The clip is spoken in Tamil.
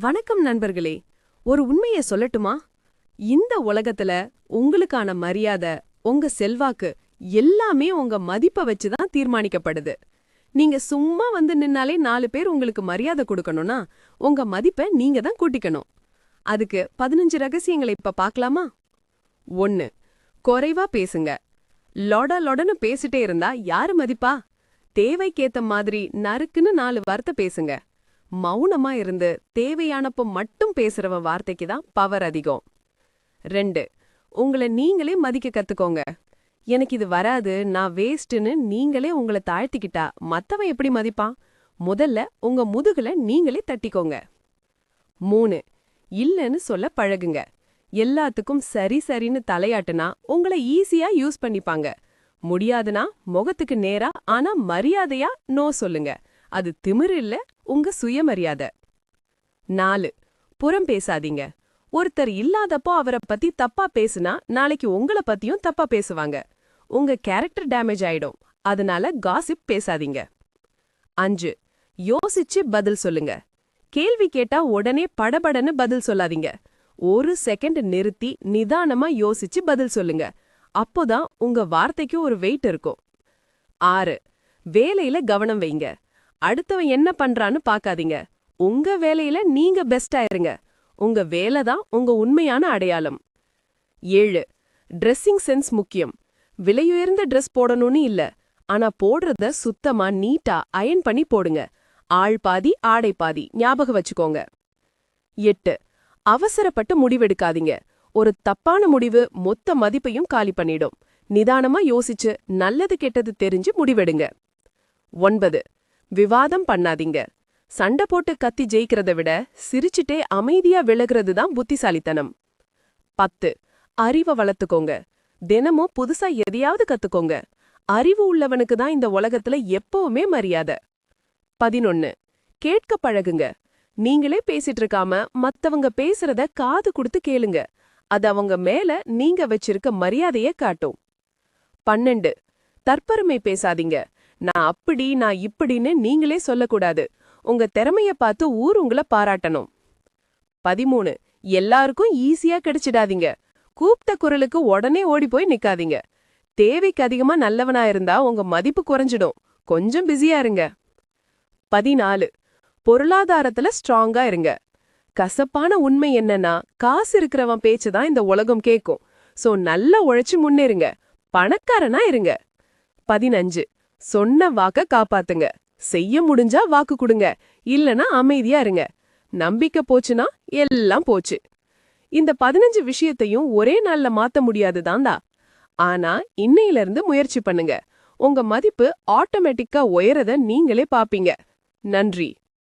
வணக்கம் நண்பர்களே. ஒரு உண்மைய சொல்லட்டுமா? இந்த உலகத்துல உங்களுக்கான மரியாதை உங்க செல்வாக்கு எல்லாமே உங்க மதிப்ப வச்சு தான் தீர்மானிக்கப்படுது. நீங்க சும்மா வந்து நின்னாலே நாலு பேர் உங்களுக்கு மரியாதை கொடுக்கணும்னா உங்க மதிப்பை நீங்க தான் கூட்டிக்கணும். அதுக்கு பதினஞ்சு ரகசியங்களை இப்ப பார்க்கலாமா ஒன்னு குறைவா பேசுங்க. லொட லொடன்னு பேசிட்டே இருந்தா யாரு மதிப்பா? தேவைக்கேத்த மாதிரி நறுக்குன்னு நாலு வார்த்தை பேசுங்க. மௌனமா இருந்து தேவையானப்ப மட்டும் பேசுறவ வார்த்தைக்கு தான் பவர் அதிகம். ரெண்டு உங்களை நீங்களே மதிக்க கத்துக்கோங்க. எனக்கு இது வராது நான் வேஸ்ட்டுன்னு நீங்களே உங்களை தாழ்த்திக்கிட்டா மத்தவன் எப்படி மதிப்பான்? முதல்ல உங்க முதுகுல நீங்களே தட்டிக்கோங்க. மூணு இல்லன்னு சொல்ல பழகுங்க. எல்லாத்துக்கும் சரி சரின்னு தலையாட்டுனா உங்களை ஈஸியா யூஸ் பண்ணிப்பாங்க. முடியாதுன்னா முகத்துக்கு நேரா ஆனா மரியாதையா நோ சொல்லுங்க. அது திமிரு இல்ல உங்க சுயமரியாதை. நாலு புறம் பேசாதீங்க. ஒருத்தர் இல்லாதப்போ அவரை பத்தி தப்பா பேசுனா நாளைக்கு உங்கள பத்தியும் தப்பா பேசுவாங்க. உங்க கேரக்டர் டேமேஜ் ஆயிடும். அதனால காசிப் பேசாதீங்க. அஞ்சு யோசிச்சு பதில் சொல்லுங்க. கேள்வி கேட்டா உடனே படபடன்னு பதில் சொல்லாதீங்க. ஒரு செகண்ட் நிறுத்தி நிதானமா யோசிச்சு பதில் சொல்லுங்க. அப்போதான் உங்க வார்த்தைக்கு ஒரு வெயிட் இருக்கும். ஆறு வேலையில கவனம் வைங்க. அடுத்தவன் என்ன பண்றான்னு பாக்காதீங்க உங்க வேலையில நீங்க பெஸ்டா இருங்க. உங்க வேலை தான் உங்க உண்மையான அடையாளம். ஏழு ட்ரெஸ்ஸிங் சென்ஸ் முக்கியம். விலையுயர்ந்த ட்ரெஸ் போடணும்னு இல்ல. ஆனா போடுறத சுத்தமா நீட்டா அயன் பண்ணி போடுங்க. ஆள் பாதி ஆடை பாதி. ஞாபகம் வச்சுக்கோங்க. எட்டு அவசரப்பட்டு முடிவெடுக்காதீங்க. ஒரு தப்பான முடிவு மொத்த மதிப்பையும் காலி பண்ணிடும். நிதானமா யோசிச்சு நல்லது கெட்டது தெரிஞ்சு முடிவெடுங்க. ஒன்பது விவாதம் பண்ணாதீங்க. சண்டை போட்டு கத்தி ஜெயிக்கிறத விட சிரிச்சுட்டே அமைதியா விலகிறது தான் புத்திசாலித்தனம். பத்து அறிவை வளர்த்துக்கோங்க. தினமும் புதுசா எதையாவது கத்துக்கோங்க. அறிவு உள்ளவனுக்கு தான் இந்த உலகத்துல எப்பவுமே மரியாதை. பதினொன்னு கேட்க பழகுங்க. நீங்களே பேசிட்டு இருக்காம மத்தவங்க பேசுறத காது கொடுத்து கேளுங்க. அது அவங்க மேல நீங்க வச்சிருக்க மரியாதைய காட்டும். பன்னெண்டு தற்பெருமை பேசாதீங்க. நான் அப்படி நான் இப்படின்னு நீங்களே சொல்லக்கூடாது. உங்க திறமைய பார்த்து ஊர் உங்களை பாராட்டணும். பதிமூணு எல்லாருக்கும் ஈஸியா கிடைச்சிடாதீங்க. கூப்பிட்ட குரலுக்கு உடனே ஓடி போய் நிக்காதீங்க. தேவைக்கு அதிகமா நல்லவனா இருந்தா உங்க மதிப்பு குறைஞ்சிடும். கொஞ்சம் பிஸியா இருங்க. பதினாலு பொருளாதாரத்துல ஸ்ட்ராங்கா இருங்க. கசப்பான உண்மை என்னன்னா காசு இருக்கிறவன் பேச்சு தான் இந்த உலகம் கேக்கும். சோ நல்லா உழைச்சு முன்னேறுங்க. பணக்காரனா இருங்க. பதினஞ்சு சொன்ன வாக்க காப்பாத்துங்க. செய்ய முடிஞ்சா வாக்கு கொடுங்க. இல்லனா அமைதியா இருங்க. நம்பிக்கை போச்சுன்னா எல்லாம் போச்சு. இந்த பதினஞ்சு விஷயத்தையும் ஒரே நாள்ல மாத்த முடியாது தாண்டா ஆனா இன்னையில இருந்து முயற்சி பண்ணுங்க. உங்க மதிப்பு ஆட்டோமேட்டிக்கா உயரத நீங்களே பாப்பீங்க. நன்றி.